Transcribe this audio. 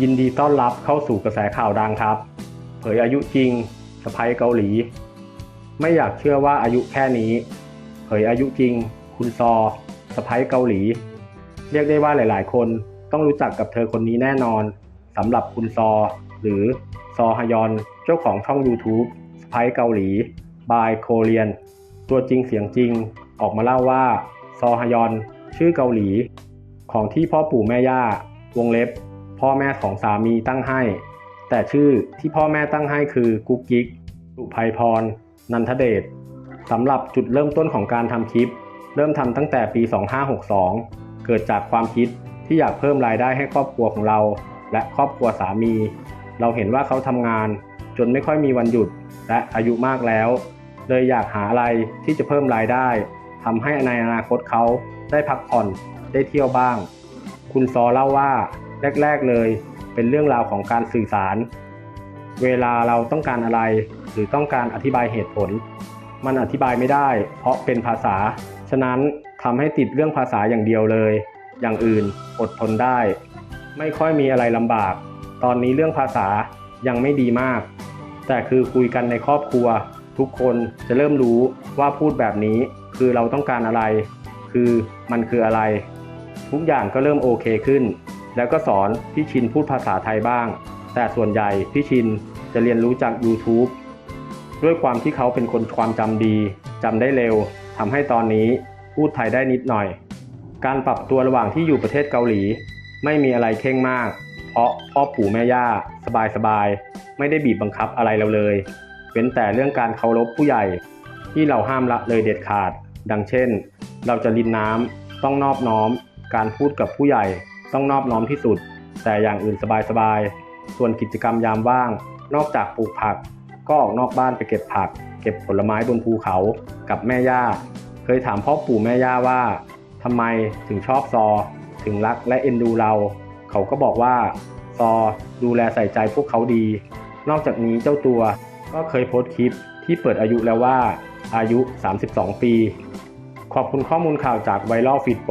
ยินดีต้อนรับเข้าสู่กระแสข่าวดังครับ เผยอายุจริงสะพ้ยเกาหลี ไม่อยากเชื่อว่าอายุแค่นี้ เผยอายุจริง คุณซอสะพ้ยเกาหลี เรียกได้ว่าหลายๆ คนต้องรู้จักกับเธอคนนี้แน่นอนสำหรับคุณซอ หรือซอฮยอน เจ้าของช่อง YouTube สะพ้ยเกาหลี บายโคเรียน ตัวจริงเสียงจริง ออกมาเล่าว่า ซอฮยอน ชื่อเกาหลี ของที่พ่อปู่แม่ย่า วงเล็บ พ่อแม่ของสามีตั้งให้ แต่ชื่อที่พ่อแม่ตั้งให้คือกุ๊กกิ๊กสุภัยพร นันทเดชสำหรับจุดเริ่มต้นของการทำคลิป เริ่มทำตั้งแต่ปี 2562 เกิดจากความคิดที่อยากเพิ่มรายได้ให้ครอบครัวของเรา และครอบครัวสามี เราเห็นว่าเขาทำงาน จนไม่ค่อยมีวันหยุด และอายุมากแล้ว เลยอยากหาอะไรที่จะเพิ่มรายได้ทำให้ในอนาคตเขาได้พักผ่อนได้เที่ยวบ้าง คุณซอเล่าว่า แรก ๆเลย เป็นเรื่องราวของการสื่อสาร เวลาเราต้องการอะไร หรือต้องการอธิบายเหตุผล มันอธิบายไม่ได้ เพราะเป็นภาษา ฉะนั้นทำให้ติดเรื่องภาษาอย่างเดียวเลย อย่างอื่นอดทนได้ ไม่ค่อยมีอะไรลำบาก ตอนนี้เรื่องภาษายังไม่ดีมาก แต่คือคุยกันในครอบครัว ทุกคนจะเริ่มรู้ว่าพูดแบบนี้ คือเราต้องการอะไร คือมันคืออะไร ทุกอย่างก็เริ่มโอเคขึ้น แล้วก็สอนพี่ชินพูดภาษาไทยบ้าง แต่ส่วนใหญ่พี่ชินจะเรียนรู้จาก YouTube ด้วยความที่เขาเป็นคนความจำดีจำได้เร็วทำให้ตอนนี้พูดไทยได้นิดหน่อย การปรับตัวระหว่างที่อยู่ประเทศเกาหลี ไม่มีอะไรเข่งมาก เพราะพ่อปู่แม่ย่า สบายๆไม่ได้บีบบังคับอะไรเราเลยเว้นแต่เรื่องการเคารพผู้ใหญ่ ที่เราห้ามละเลยเด็ดขาด ดังเช่น เราจะลินน้ำต้องนอบน้อม การพูดกับผู้ใหญ่ ต้องนอบน้อมที่สุด แต่อย่างอื่นสบายๆ ส่วนกิจกรรมยามว่าง นอกจากปลูกผัก ก็ออกนอกบ้านไปเก็บผัก เก็บผลไม้บนภูเขากับแม่ย่า เคยถามพ่อปู่แม่ย่าว่าทำไมถึงชอบซอ ถึงรักและเอ็นดูเรา เขาก็บอกว่า ซอดูแลใส่ใจพวกเขาดี นอกจากนี้เจ้าตัวก็เคยโพสต์คลิปที่เปิดอายุแล้วว่าอายุ 32 ปี ขอบคุณข้อมูลข่าวจากไวรัลฟีดโป